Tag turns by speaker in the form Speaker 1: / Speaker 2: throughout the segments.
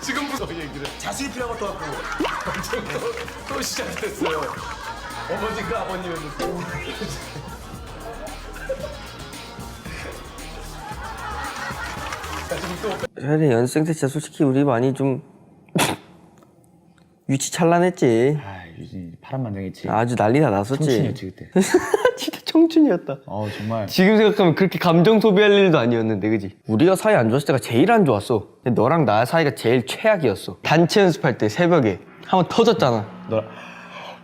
Speaker 1: 지금부터 얘기를
Speaker 2: 자신이 필요한 것도 같고
Speaker 1: 또, 또 시작됐어요. 어머니가 아버님이었는데. 자, 지금 또
Speaker 3: 연습생 때 진짜 솔직히 우리 많이 좀 유치 찬란했지.
Speaker 2: 아 파란만장했지
Speaker 3: 아주 난리다 났었지.
Speaker 2: 청춘이었지 그때
Speaker 3: 진짜 청춘이었다.
Speaker 2: 어 정말
Speaker 3: 지금 생각하면 그렇게 감정 소비할 일도 아니었는데, 그지? 우리가 사이 안 좋았을 때가 제일 안 좋았어. 근데 너랑 나 사이가 제일 최악이었어. 단체 연습할 때 새벽에 한 번 터졌잖아.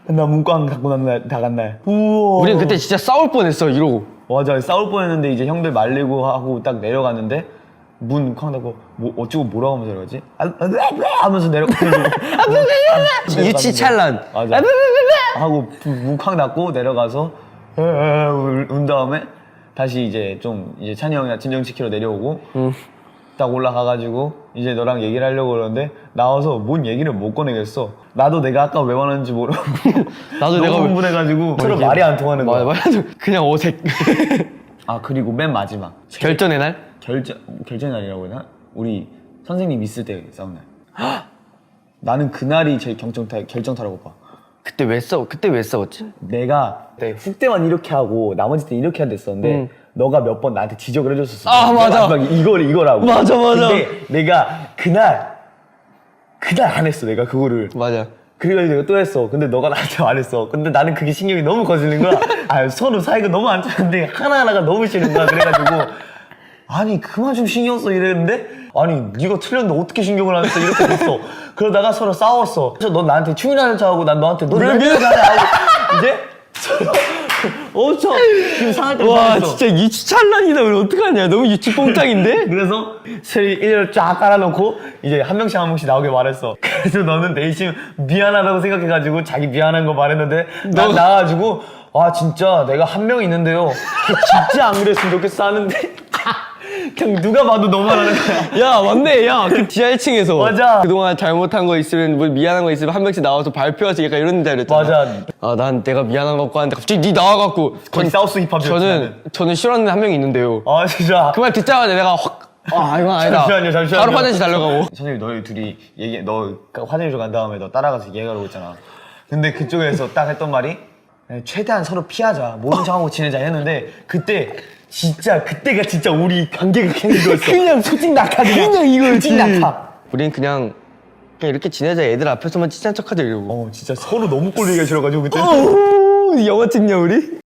Speaker 2: 나 문광 갖고 난 날 나간 날 우와
Speaker 3: 우리는 그때 진짜 싸울 뻔했어, 이러고.
Speaker 2: 맞아 싸울 뻔했는데 이제 형들 말리고 하고 딱 내려갔는데 문 쾅 닫고 뭐 어쩌고 뭐라고 하면서 내려가지? 아, 아, 아, 아, 하면서 내려가지고
Speaker 3: 유치 찬란.
Speaker 2: 맞아. 하고 문 쾅 닫고 내려가서 운 다음에 다시 이제 좀 이제 찬이 형이나 진정시키러 내려오고 딱 올라가가지고 이제 너랑 얘기를 하려고 그러는데 나와서 뭔 얘기를 못 꺼내겠어. 나도 내가 아까 왜 말하는지 모르고.
Speaker 3: 나도
Speaker 2: 너무
Speaker 3: 내가 왜-
Speaker 2: 흥분해가지고. 서로
Speaker 3: 이게-
Speaker 2: 말이 안 통하는 거야.
Speaker 3: 맞아, 맞아. 그냥 어색.
Speaker 2: 아 그리고 맨 마지막
Speaker 3: 결전의 날?
Speaker 2: 결정 결정 날이라고 해야 되나? 우리 선생님 있을 때 싸운 날. 나는 그날이 제일 경정타 결정타라고 봐.
Speaker 3: 그때 왜 싸워? 그때 왜 싸웠지?
Speaker 2: 내가 네, 훅대만 이렇게 하고 나머지 때 이렇게 한다 했었는데
Speaker 3: 응.
Speaker 2: 너가 몇 번 나한테 지적을 해줬었어.
Speaker 3: 아, 맞아.
Speaker 2: 마지막에 이걸 이거라고.
Speaker 3: 맞아, 맞아.
Speaker 2: 근데 내가 그날 그날 안 했어. 내가 그거를.
Speaker 3: 맞아.
Speaker 2: 그래가지고 내가 또 했어. 근데 너가 나한테 안 했어. 근데 나는 그게 신경이 너무 거슬린 거야. 아, 서로 사이가 너무 안 좋은데 하나하나가 너무 싫은 거야. 그래가지고 아니 그만 좀 신경 써 이랬는데 아니 네가 틀렸는데 어떻게 신경을 안 써? 이렇게 됐어. 그러다가 서로 싸웠어. 그래서 넌 나한테 충이라는 척하고 난 너한테 너왜 미안하냐 하고 이제 서로 엄청 기분 상할 때
Speaker 3: 와,
Speaker 2: 상했어.
Speaker 3: 진짜 유치 찬란이다. 우리 어떡하냐. 너무 유치 뽕짱인데?
Speaker 2: 그래서 셀이 일을 쫙 깔아놓고 이제 한 명씩 한 명씩 나오게 말했어. 그래서 너는 대신 미안하다고 생각해가지고 자기 미안한 거 말했는데 나
Speaker 3: 너-
Speaker 2: 나와가지고 아 진짜 내가 한 명 있는데요. 진짜 안 그랬으면 좋겠어 하는데 그냥 누가 봐도 너만 하는 거야.
Speaker 3: 야, 맞네. 야, 그 지하 1층에서.
Speaker 2: 맞아.
Speaker 3: 그동안 잘못한 거 있으면, 뭐 미안한 거 있으면 한 명씩 나와서 발표하지. 약간 이런 자리였잖아.
Speaker 2: 맞아.
Speaker 3: 아, 난 내가 미안한 거 같고 하는데 갑자기 니 나와갖고.
Speaker 2: 거의 사우스 힙합이었지.
Speaker 3: 저는, 저는 싫어하는 한 명이 있는데요.
Speaker 2: 아 진짜.
Speaker 3: 그 말 듣자마자 내가 확. 아, 이건 아니다.
Speaker 2: 잠시만요, 잠시만요.
Speaker 3: 바로 화장실 달려가고.
Speaker 2: 선생님 너희 둘이 얘기 너 화장실 간 다음에 너 따라가서 얘기하라고 했잖아. 근데 그쪽에서 딱 했던 말이 네, 최대한 서로 피하자 모른 척하고 지내자 했는데 그때 진짜 그때가 진짜 우리 관계가 그냥 이거였어. 그냥 수직 낙하 그냥.
Speaker 3: 그냥 이거였지.
Speaker 2: 수직 낙하.
Speaker 3: 우린 그냥, 그냥 이렇게 지내자. 애들 앞에서만 친한 척하자. 이러고.
Speaker 2: 어 진짜 서로 너무 꼴리기가 싫어가지고 그때.
Speaker 3: 오, 영화 찍냐, 우리?